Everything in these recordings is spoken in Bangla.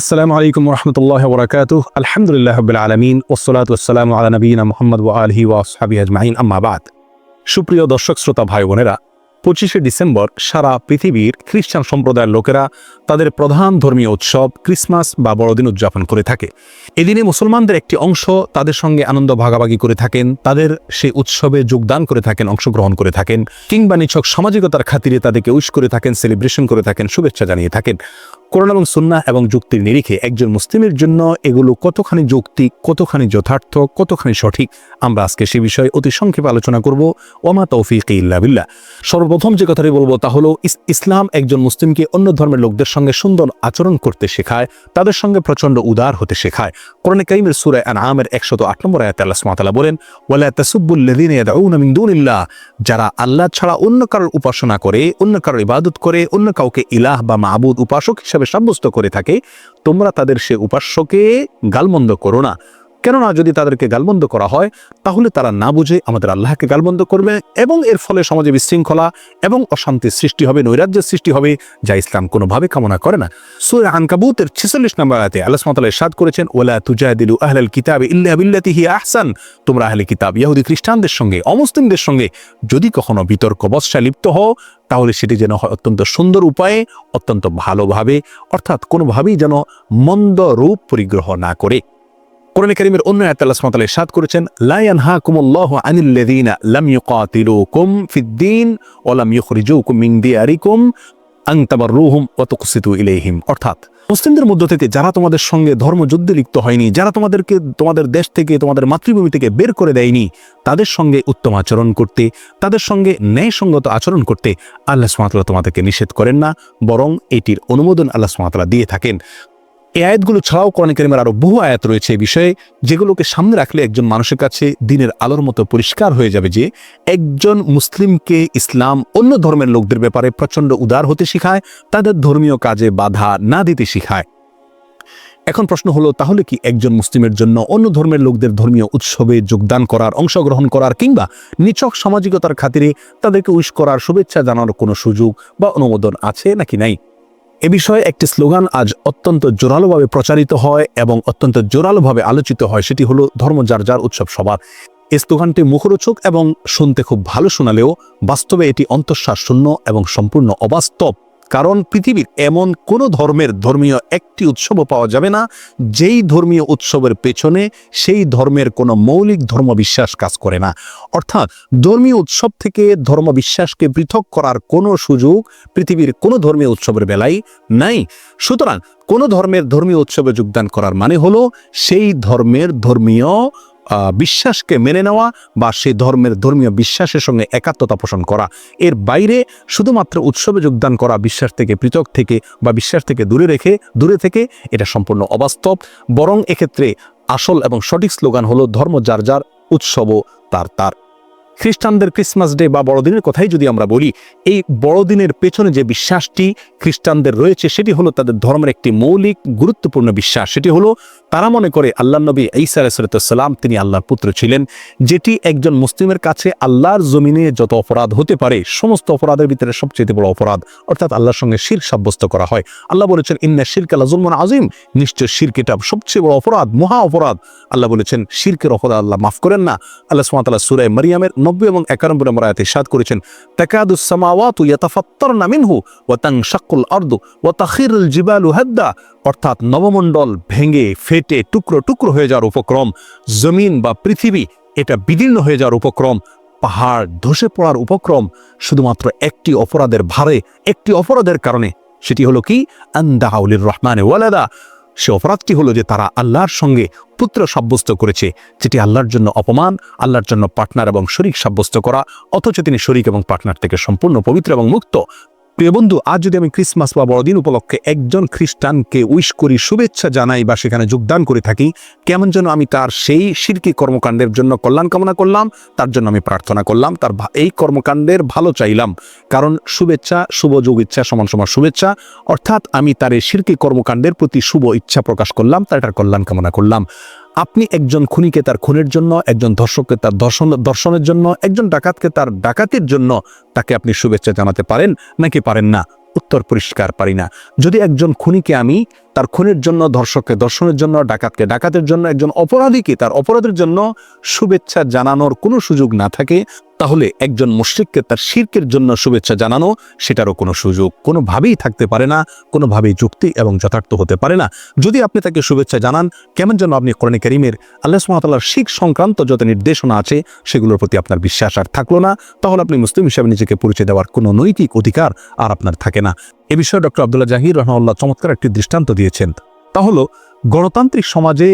আসসালামু আলাইকুম রহমতুল্লাহ বরাকাত আলহামদুলিল্লাহ রবিল আলমিন। ওসলাত ওসালাম আলা নবীনা মোহাম্মদ ওয়া আলহি ওয়াসহাবি আজমাইন। আম্মাবাদ সুপ্রিয় দর্শক, শ্রোতা ভাই বোনেরা পঁচিশে ডিসেম্বর সারা পৃথিবীর খ্রিস্টান সম্প্রদায়ের লোকেরা তাদের প্রধান ধর্মীয় উৎসব ক্রিসমাস বা বড়দিন উদযাপন করে থাকে। এদিনে মুসলমানদের একটি অংশ তাদের সঙ্গে আনন্দ ভাগাভাগি করে থাকেন, তাদের সেই উৎসবে যোগদান করে থাকেন, অংশগ্রহণ করে থাকেন, কিংবা নিছক সামাজিকতার খাতিরে তাদেরকে উইশ করে থাকেন, সেলিব্রেশন করে থাকেন, শুভেচ্ছা জানিয়ে থাকেন। কোরআন এবং সুন্না এবং যুক্তির নিরিখে একজন মুসলিমের জন্য এগুলো কতখানি যৌক্তিক, কতখানি যথার্থ, কতখানি সঠিক, আমরা আজকে সে বিষয়ে অতি সংক্ষেপে আলোচনা করব। ওমা তৌফিক ইল্লা বিল্লাহ। সর্বপ্রথম যে কথাটি বলব তা হলো ইসলাম একজন মুসলিমকে অন্য ধর্মের লোকদের সঙ্গে সুন্দর আচরণ করতে শেখায়, তাদের সঙ্গে প্রচণ্ড উদার হতে শেখায়। কোরআনে কাইমের সুরায় আন আমের একশত আট নম্বর আয়াতে আল্লাহ সুমাতালা বলেন, ওয়ালা দুনিল্লাহ। যারা আল্লাহ ছাড়া অন্য কারোর উপাসনা করে, অন্য কারোর ইবাদত করে, অন্য কাউকে ইলাহ বা মাবুদ, উপাসক হিসাবে সাব্যস্ত করে থাকে তোমরা তাদের সে উপাস্যকে গালমন্দ করো না। কেননা যদি তাদেরকে গালমন্দ করা হয়, তাহলে তারা না বুঝে আমাদের আল্লাহকে গালমন্দ করবে এবং এর ফলে সমাজে বিশৃঙ্খলা এবং অশান্তির সৃষ্টি হবে, নৈরাজ্যের সৃষ্টি হবে, যা ইসলাম কোনোভাবে কামনা করে না। সুরে আনকাবুতের ছেচল্লিশ নম্বর আয়াতে আল্লাহ ইরশাদ করেছেন, ওয়ালা তুজাদিলু আহলাল কিতাবে ইল্লা বিল্লাতি হিয়া আহসান। তোমরা আহলে কিতাব ইয়াহুদি খ্রিস্টানদের সঙ্গে, অমুসলিমদের সঙ্গে যদি কখনো বিতর্ক বৎসায় লিপ্ত হও, তাহলে সেটি যেন হয় অত্যন্ত সুন্দর উপায়ে, অত্যন্ত ভালোভাবে, অর্থাৎ কোনোভাবেই যেন মন্দ রূপ পরিগ্রহ না করে। কোরআন কারীমের অন্য আয়াত আল্লাহ সুবহানাহু ওয়া তাআলা ইরশাদ করেছেন, লা ইয়ানহাকুমুল্লাহু আনিল্লাযীনা লাম ইউকাতিলুকুম ফিদ-দীন ওয়া লাম ইখরিজুকুম মিন দিয়ারিকুম আন তাবাররুহুম ওয়া তুকসিতু ইলাইহিম। অর্থাৎ মুসলিমদের মধ্য থেকে যারা তোমাদের সঙ্গে ধর্মযুদ্ধে লিপ্ত হয়নি, যারা তোমাদেরকে, তোমাদের দেশ থেকে, তোমাদের মাতৃভূমি থেকে বের করে দেয়নি, তাদের সঙ্গে উত্তম আচরণ করতে, তাদের সঙ্গে ন্যায়সঙ্গত আচরণ করতে আল্লাহ সুমাতলা তোমাদেরকে নিষেধ করেন না, বরং এটির অনুমোদন আল্লাহ সুমাতলা দিয়ে থাকেন। এই আয়াতগুলো ছাড়াও কোরআন কারিমের আরও বহু আয়াত রয়েছে এই বিষয়ে, যেগুলোকে সামনে রাখলে একজন মানুষের কাছে দিনের আলোর মতো পরিষ্কার হয়ে যাবে যে একজন মুসলিমকে ইসলাম অন্য ধর্মের লোকদের ব্যাপারে প্রচণ্ড উদার হতে শিখায়, তাদের ধর্মীয় কাজে বাধা না দিতে শিখায়। এখন প্রশ্ন হলো, তাহলে কি একজন মুসলিমের জন্য অন্য ধর্মের লোকদের ধর্মীয় উৎসবে যোগদান করার, অংশগ্রহণ করার কিংবা নিছক সামাজিকতার খাতিরে তাদেরকে উইশ করার শুভেচ্ছা জানানোর কোনো সুযোগ বা অনুমোদন আছে নাকি নাই? এ বিষয়ে একটি স্লোগান আজ অত্যন্ত জোরালোভাবে প্রচারিত হয় এবং অত্যন্ত জোরালোভাবে আলোচিত হয়, সেটি হলো ধর্ম যার যার উৎসব সবার। এই স্লোগানটি মুখরোচক এবং শুনতে খুব ভালো শোনালেও বাস্তবে এটি অন্তঃশ্বাস শূন্য এবং সম্পূর্ণ অবাস্তব। কারণ পৃথিবীর এমন কোনো ধর্মের ধর্মীয় একটি উৎসবও পাওয়া যাবে না, যেই ধর্মীয় উৎসবের পেছনে সেই ধর্মের কোনো মৌলিক ধর্মবিশ্বাস কাজ করে না। অর্থাৎ ধর্মীয় উৎসব থেকে ধর্মবিশ্বাসকে পৃথক করার কোনো সুযোগ পৃথিবীর কোনো ধর্মীয় উৎসবের বেলায় নাই। সুতরাং কোনো ধর্মের ধর্মীয় উৎসবে যোগদান করার মানে হলো সেই ধর্মের ধর্মীয় বিশ্বাসকে মেনে নেওয়া বা সেই ধর্মের ধর্মীয় বিশ্বাসের সঙ্গে একাত্মতা পোষণ করা। এর বাইরে শুধুমাত্র উৎসবে যোগদান করা বিশ্বাস থেকে পৃথক থেকে বা বিশ্বাস থেকে দূরে রেখে, দূরে থেকে এটা সম্পূর্ণ অবাস্তব। বরং এক্ষেত্রে আসল এবং সঠিক স্লোগান হলো, ধর্ম যার যার উৎসবও তার তার। খ্রিস্টানদের ক্রিসমাস ডে বা বড়দিনের কথাই যদি আমরা বলি, এই বড়দিনের পেছনে যে বিশ্বাসটি খ্রিস্টানদের রয়েছে, সেটি হলো তাদের ধর্মের একটি মৌলিক গুরুত্বপূর্ণ বিশ্বাস। সেটি হলো তারা মনে করে আল্লাহ নবী ঈসা আলাইসালাম তিনি আল্লাহর পুত্র ছিলেন। যেটি একজন মুসলিমের কাছে আল্লাহর জমিনে যত অপরাধ হতে পারে, সমস্ত অপরাধের ভিতরে সবচেয়ে বড় অপরাধ, অর্থাৎ আল্লাহর সঙ্গে শির সাব্যস্ত করা হয়। আল্লাহ বলেছেন, ইন্না শিরক আল্লাহ জুলমান আজিম নিশ্চয় শিরক এটা সবচেয়ে বড় অপরাধ, মহা অপরাধ। আল্লাহ বলেছেন, শিরকের অপরাধ আল্লাহ মাফ করেন না। আল্লাহ সুমাতাল্লাহ সুরায় মারিয়ামের নব্বই এবং একানব্বই নম্বর আয়াতে সাদ করেছেন, তাকাদুস সামাওয়াতু ইয়াতাফাত্তারনা মিনহু ওয়া তানশাক্কুল আরদু ওয়া তাখিরুল জিবালু হাদ্দা। অর্থাৎ নবমণ্ডল ভেঙে, ফেটে, টুকরো টুকরো হয়ে যাওয়ার উপক্রম। জমিন বা পৃথিবী, এটা বিদীর্ণ হয়ে যাওয়ার উপক্রম। পাহাড় ধসে পড়ার উপক্রম, শুধুমাত্র একটি অপরাধের ভারে, একটি অপরাধের কারণে। সেটি হলো কি? আন্দাউলির রহমানে ওয়ালাদা। সে অপরাধটি হলো যে তারা আল্লাহর সঙ্গে পুত্র সাব্যস্ত করেছে, যেটি আল্লাহর জন্য অপমান, আল্লাহর জন্য পার্টনার এবং শরিক সাব্যস্ত করা, অথচ তিনি শরিক এবং পার্টনার থেকে সম্পূর্ণ পবিত্র এবং মুক্ত। প্রিয় বন্ধু, আজ যদি আমি ক্রিসমাস বা বড়দিন উপলক্ষে একজন খ্রিস্টানকে উইশ করি, শুভেচ্ছা জানাই বা সেখানে যোগদান করে থাকি, কেমন যেন আমি তার সেই শিরকি কর্মকাণ্ডের জন্য কল্যাণ কামনা করলাম, তার জন্য আমি প্রার্থনা করলাম, তার এই কর্মকাণ্ডের ভালো চাইলাম। কারণ শুভেচ্ছা, শুভ যোগ ইচ্ছা, সমান সমান শুভেচ্ছা, অর্থাৎ আমি তার এই শিরকি কর্মকাণ্ডের প্রতি শুভ ইচ্ছা প্রকাশ করলাম, তার এটার কল্যাণ কামনা করলাম। আপনি একজন খুনিকে তার খুনের জন্য, একজন ধর্ষককে তার দর্শন, দর্শনের জন্য, একজন ডাকাতকে তার ডাকাতির জন্য তাকে আপনি শুভেচ্ছা জানাতে পারেন নাকি পারেন না? উত্তর পরিষ্কার পারি না। যদি একজন খুনিকে আমি তার খুনের জন্য, ধর্ষককে দর্শনের জন্য, ডাকাতকে ডাকাতের জন্য, একজন অপরাধীকে তার অপরাধের জন্য শুভেচ্ছা জানানোর কোনো সুযোগ না থাকে তাহলে একজন মুশ্রিককে তার শির্কের জন্য শুভেচ্ছা জানানো সেটারও কোনো সুযোগ কোনোভাবেই থাকতে পারে না, কোনোভাবেই যুক্তি এবং যথার্থ হতে পারে না। যদি আপনি তাকে শুভেচ্ছা জানান, কেমন যেন আপনি কোরআন করিমের আল্লাহ সুমাতাল্লাহর শিখ সংক্রান্ত যত নির্দেশনা আছে, সেগুলোর প্রতি আপনার বিশ্বাস আর থাকল না, তাহলে আপনি মুসলিম হিসাবে নিজেকে পরিচয় দেওয়ার কোনো নৈতিক অধিকার আর আপনার থাকে না। এ বিষয়ে ডক্টর আবদুল্লাহ জাহির রহমাল্লাহ চমৎকার একটি দৃষ্টান্ত দিয়েছেন। তা হলো, গণতান্ত্রিক সমাজে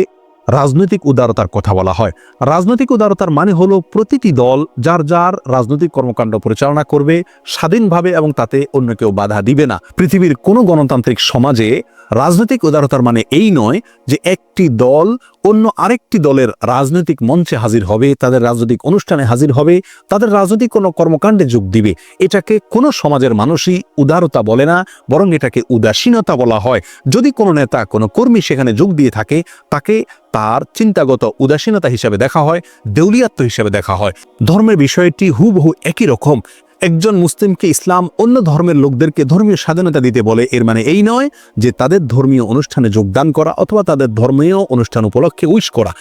রাজনৈতিক উদারতার কথা বলা হয়। রাজনৈতিক উদারতার মানে হলো প্রতিটি দল যার যার রাজনৈতিক কর্মকাণ্ড পরিচালনা করবে স্বাধীনভাবে এবং তাতে অন্য কেউ বাধা দিবে না। পৃথিবীর কোনো গণতান্ত্রিক সমাজে রাজনৈতিক উদারতার মানে এই নয় যে একটি দল অন্য আরেকটি দলের রাজনৈতিক মঞ্চে হাজির হবে, তাদের রাজনৈতিক অনুষ্ঠানে হাজির হবে, তাদের রাজনৈতিক কোনো কর্মকাণ্ডে যোগ দিবে। এটাকে কোনো সমাজের মানুষই উদারতা বলে না, বরং এটাকে উদাসীনতা বলা হয়। যদি কোনো নেতা, কোনো কর্মী সেখানে যোগ দিয়ে থাকে, তাকে তার চিন্তাগত উদাসীনতা হিসাবে দেখা হয় দেউলিয়াত্ম হিসাবে দেখা হয়। ধর্মের বিষয়টি হুবহু একই রকম। একজন মুসলিমকে ইসলাম অন্য ধর্মের লোকদেরকে ধর্মীয় স্বাধীনতা দিতে বলে, এর মানে এই নয় যে তাদের ধর্মীয় অনুষ্ঠানে যোগদান করা অথবা তাদের ধর্মীয় অনুষ্ঠান উপলক্ষে উইশ করা।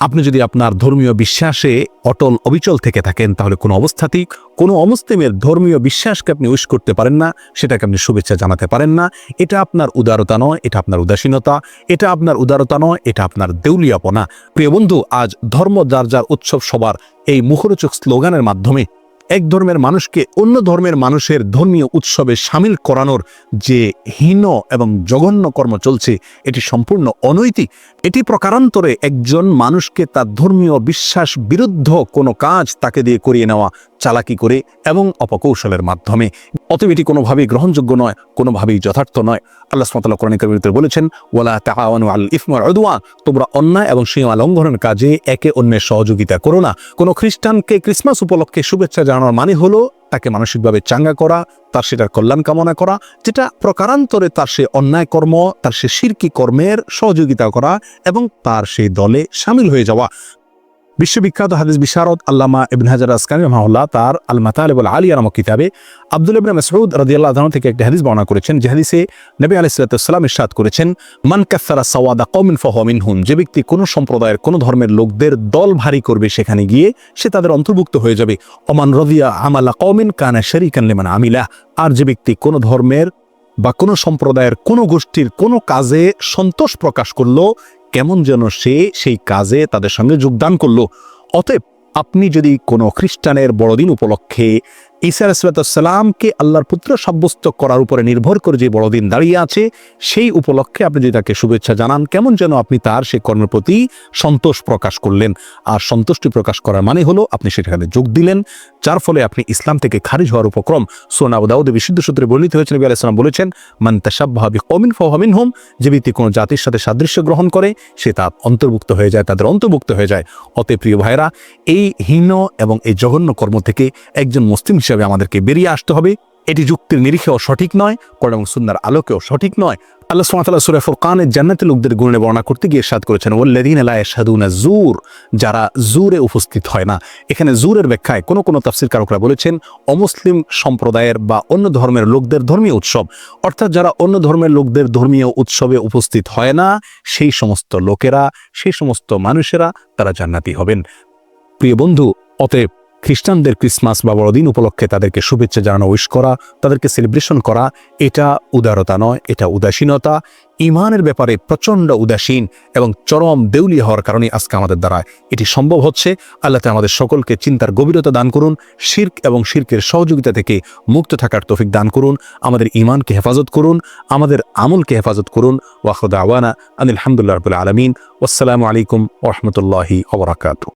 আপনি যদি আপনার ধর্মীয় বিশ্বাসে অটল অবিচল থেকে থাকেন, তাহলে কোনো অবস্থাতেই কোনো অমুসলিমের ধর্মীয় বিশ্বাসকে আপনি উইশ করতে পারেন না, সেটাকে আপনি শুভেচ্ছা জানাতে পারেন না। এটা আপনার উদারতা নয়, এটা আপনার উদাসীনতা। এটা আপনার উদারতা নয়, এটা আপনার দেউলিয়াপনা। প্রিয় বন্ধু, আজ ধর্ম যার যার উৎসব সবার এই মুখরোচক স্লোগানের মাধ্যমে এক ধর্মের মানুষকে অন্য ধর্মের মানুষের ধর্মীয় উৎসবে সামিল করানোর যে হীন এবং জঘন্য কর্ম চলছে, এটি সম্পূর্ণ অনৈতিক। এটি প্রকারান্তরে একজন মানুষকে তার ধর্মীয় বিশ্বাস বিরুদ্ধ কোনো কাজ তাকে দিয়ে করিয়ে নেওয়া, চালাকি করে এবং অপকৌশলের মাধ্যমে। অতএব এটি কোনোভাবেই গ্রহণযোগ্য নয়, কোনোভাবেই যথার্থ নয়। আল্লাহ সুমতাল্লাহ কোরআন কবির বলেছেন, ওয়ালা তাআওয়ানু আল ইসমা উদওয়া তোমরা অন্যায় এবং সীমা লঙ্ঘনের কাজে একে অন্যের সহযোগিতা করো না। কোনো খ্রিস্টানকে ক্রিসমাস উপলক্ষে শুভেচ্ছা জানানোর মানে হলো তাকে মানসিকভাবে চাঙ্গা করা, তার সেটার কল্যাণ কামনা করা, যেটা প্রকারান্তরে তার সে অন্যায় কর্ম, তার সে শিরকি কর্মের সহযোগিতা করা এবং তার সেই দলে সামিল হয়ে যাওয়া। বিশ্ববিখ্যাত হাদিস বিশারদ আল্লামা ইবিন হাজার আসকানি রহমাল্লাহ তার আল মাতালেবুল আলিয়া নামক কিতাবে আব্দুল ইবিন মাসউদ রাদিয়াল্লাহু থেকে একটি হাদিস বর্ণনা করেছেন। যে হাদিসে নবী আলাইহিস সালাম ইরশাদ করেছেন, মান কাফারা সাওয়াদা কওমিন ফাহুয়া মিনহুম যে ব্যক্তি কোনো সম্প্রদায়ের, কোনো ধর্মের লোকদের দল ভারী করবে সেখানে গিয়ে সে তাদের অন্তর্ভুক্ত হয়ে যাবে। অমান রদিয়া আমালা কওমিন কানা শারিকান লিমান আমিলা আর যে ব্যক্তি কোনো ধর্মের বা কোনো সম্প্রদায়ের কোনো গোষ্ঠীর কোনো কাজে সন্তোষ প্রকাশ করল কেমন যেন সে সেই কাজে তাদের সঙ্গে যোগদান করল। অতএব আপনি যদি কোনো খ্রিস্টানের বড়দিন উপলক্ষে ঈসা আলাইসালামকে আল্লাহর পুত্র সাব্যস্ত করার উপরে নির্ভর করে যে বড়দিন দাঁড়িয়ে আছে, সেই উপলক্ষে আপনি যদি তাকে শুভেচ্ছা জানান, কেমন যেন আপনি তার সেই কর্মের প্রতি সন্তোষ প্রকাশ করলেন। আর সন্তুষ্টি প্রকাশ করার মানে হলো আপনি সেখানে যোগ দিলেন, যার ফলে আপনি ইসলাম থেকে খারিজ হওয়ার উপক্রম। সোনা দাউদে বিশুদ্ধ সূত্রে বর্ণিত হয়েছে, নবী আলাইসালাম বলেছেন, মান তাসাব্বাহাবি কমিন ফহমিন হোম যে ব্যক্তি কোনো জাতির সাথে সাদৃশ্য গ্রহণ করে, সে তার অন্তর্ভুক্ত হয়ে যায়, তাদের অন্তর্ভুক্ত হয়ে যায়। অতে প্রিয় ভাইরা এই হীন এবং এই জঘন্য কর্ম থেকে একজন মুসলিম হিসাবে আমাদেরকে বেরিয়ে আসতে হবে। এটি যুক্তির নিরিখেও সঠিক নয় এবং সুন্নার আলোকেও সঠিক নয়। আল্লাহ সুবহানাহু সুরে ফুরকানের জান্নাতের লোকদের গুণে বর্ণনা করতে গিয়ে সাদ করেছেন, ওয়াল্লাযীনা লা ইয়াশহাদুনা জুর যারা জুরে উপস্থিত হয় না। এখানে জুরের ব্যাখ্যায় কোনো কোনো তাফসীর কারকরা বলেছেন, অমুসলিম সম্প্রদায়ের বা অন্য ধর্মের লোকদের ধর্মীয় উৎসব। অর্থাৎ যারা অন্য ধর্মের লোকদের ধর্মীয় উৎসবে উপস্থিত হয় না, সেই সমস্ত লোকেরা, সেই সমস্ত মানুষেরা তারা জান্নাতি হবেন। প্রিয় বন্ধু, অতএব খ্রিস্টানদের ক্রিসমাস বা বড়দিন উপলক্ষে তাদেরকে শুভেচ্ছা জানানো, উইশ করা, তাদেরকে সেলিব্রেশন করা, এটা উদারতা নয়, এটা উদাসীনতা। ইমানের ব্যাপারে প্রচণ্ড উদাসীন এবং চরম দেউলিয়া হওয়ার কারণে আজকে আমাদের দ্বারা এটি সম্ভব হচ্ছে। আল্লাহ আমাদের সকলকে চিন্তার গভীরতা দান করুন, শির্ক এবং শির্কের সহযোগিতা থেকে মুক্ত থাকার তৌফিক দান করুন, আমাদের ইমানকে হেফাজত করুন, আমাদের আমলকে হেফাজত করুন। ওয়াহুদ আওয়ানা আনিল আলহামদুলিল্লাহ রবুল আলমিন। আসসালামু আলাইকুম ওরহমতুল্লাহি ওবরাকাতু